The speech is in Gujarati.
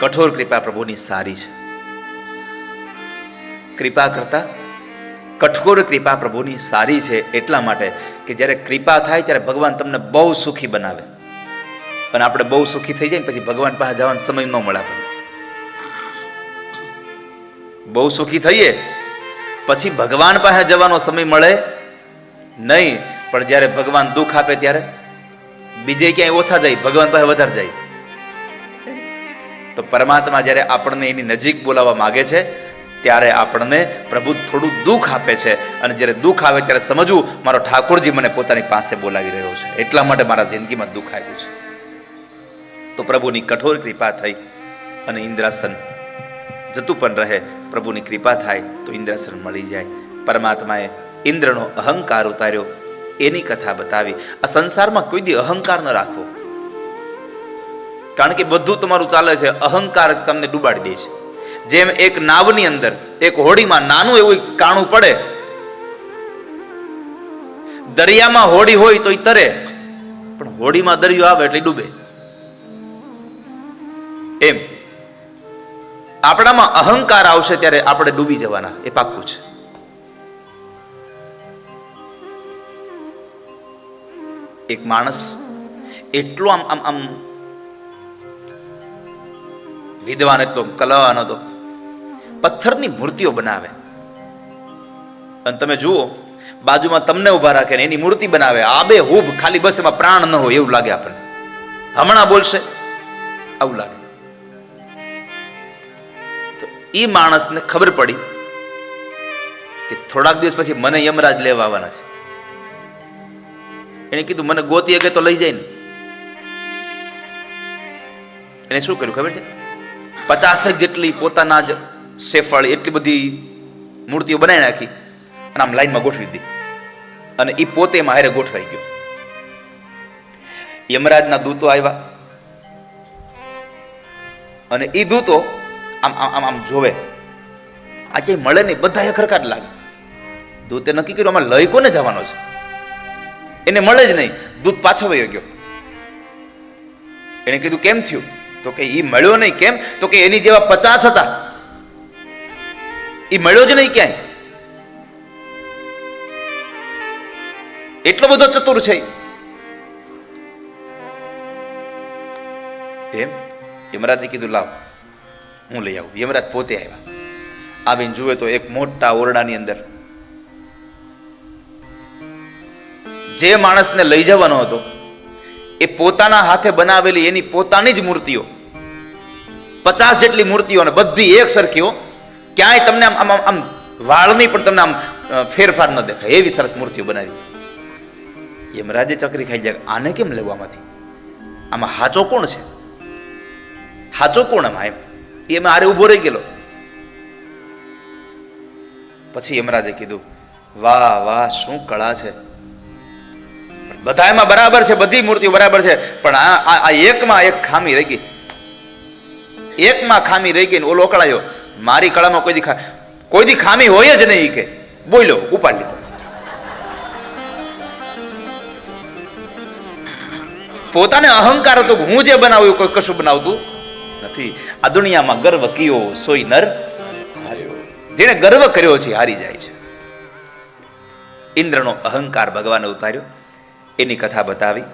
કઠોર કૃપા પ્રભુની સારી છે. કૃપા કરતા કઠોર કૃપા પ્રભુની સારી છે એટલા માટે કે જ્યારે કૃપા થાય ત્યારે ભગવાન તમને બહુ સુખી બનાવે. પણ આપણે બહુ સુખી થઈ જાય ને પછી ભગવાન પાસે જવાનો સમય ન મળે આપણને. બહુ સુખી થઈએ પછી ભગવાન પાસે જવાનો સમય મળે નહીં, પણ જ્યારે ભગવાન દુઃખ આપે ત્યારે બીજે ક્યાંય ઓછા જાય, ભગવાન પાસે વધારે જાય. તો પરમાત્મા જ્યારે આપણને એની નજીક બોલાવવા માગે છે, ત્યારે આપણને પ્રભુ થોડું દુઃખ આપે છે. અને જ્યારે દુઃખ આવે ત્યારે સમજવું, મારો ઠાકોરજી મને પોતાની પાસે બોલાવી રહ્યો છે. એટલા માટે મારા જિંદગીમાં દુઃખ આવ્યું છે. તો પ્રભુની કઠોર કૃપા થઈ અને ઇન્દ્રાસન જતું પણ રહે. પ્રભુની કૃપા થાય તો ઇન્દ્રાસન મળી જાય. પરમાત્માએ ઇન્દ્રનો અહંકાર ઉતાર્યો. એની કથા બતાવી. આ સંસારમાં કોઈ દી અહંકાર ન રાખવો. કારણ કે બધું તમારું ચાલે છે, અહંકાર તમને ડૂબાડી દે છે. જેમ એક નાવની અંદર, એક હોડીમાં નાનું એવું કાણું પડે, દરિયામાં હોડી હોય તો એ તરે, પણ હોડીમાં દરિયો આવે એટલે ડૂબે. એમ. આપણામાં અહંકાર આવશે ત્યારે આપણે ડૂબી જવાના, એ પાક્કું છે. એક માણસ એટલો આમ આમ આમ વિદ્વાન એટલો કલાવાન હતો. પથ્થરની મૂર્તિઓ બનાવે. અને તમે જુઓ, બાજુમાં તમને ઊભા રાખે ને એની મૂર્તિ બનાવે. આબે હુબ ખાલી બસ એમાં પ્રાણ ન હોય એવું લાગે આપણને. હમણાં બોલશે, આવું લાગે. તો એ માણસને ખબર પડી કે થોડાક દિવસ પછી મને યમરાજ લેવા આવવાના છે. એને કીધું, મને ગોતી અગે તો લઈ જાય ને. એને શું કર્યું ખબર છે? પચાસેક જેટલી પોતાના જ શેફળ એટલી બધી મૂર્તિઓ બનાવી નાખી અને આમ લાઈનમાં ગોઠવી દીધી. અને એ પોતે એમાં ગોઠવાઈ ગયો. યમરાજના દૂતો આવ્યા. અને એ દૂતો આમ આમ આમ જોવે. આ ક્યાંય મળે નહીં બધા હરખા જ લાગે. દૂતે નક્કી કર્યું, આમાં લય કોને જવાનો છે? એને મળે જ નહીં. દૂત પાછો વયો ગયો. એને કીધું, કેમ થયું? તો કે એ મળ્યો નહીં કેમ? તો કે એની જેવા પચાસ હતા. એ મળ્યો જ નહીં ક્યાંય. એટલો બધો ચતુર છે એમ? યમરાજે કીધું, લાવ, હું લઈ આવું. યમરાજ પોતે આવ્યા. આવીને જુએ તો એક મોટા ઓરડાની અંદર જે માણસને લઈ જવાનો હતો એ પોતાના હાથે બનાવેલી એની પોતાની જ મૂર્તિઓ. પચાસ જેટલી મૂર્તિઓ અને બધી એક સરખીઓ. ક્યાંય તમને આમ આમ આમ- વાળની પણ તમને આમ ફેરફાર ન દેખાય. એવી સરસ મૂર્તિઓ બનાવી. યમરાજે ચકરી ખાઈ જાય આને કેમ લેવું આમાંથી? આમાં હાચો કોણ છે? હાચો કોણ એમ? એ એમાં આરે ઊભો રહી ગયેલો. પછી યમરાજે કીધું, વાહ વાહ, શું કળા છે? બધા એમાં બરાબર છે, બધી મૂર્તિઓ બરાબર છે, પણ આ એકમાં એક ખામી રહી ગઈ. એકમાં ખામી રહી ગઈ ને ઓલો અકળાયો મારી કળામાં કોઈ દી ખા કોઈ દી ખામી હોય જ નહીં કે. બોલ્યો, ઉપાડ લીધો. પોતાને અહંકાર હતો હું જે બનાવ્યું કોઈ કશું બનાવતું નથી. આ દુનિયામાં ગર્વ કયો, સોય નર જેને ગર્વ કર્યો છે, હારી જાય છે. ઇન્દ્રનો અહંકાર ભગવાને ઉતાર્યો. એની કથા બતાવી.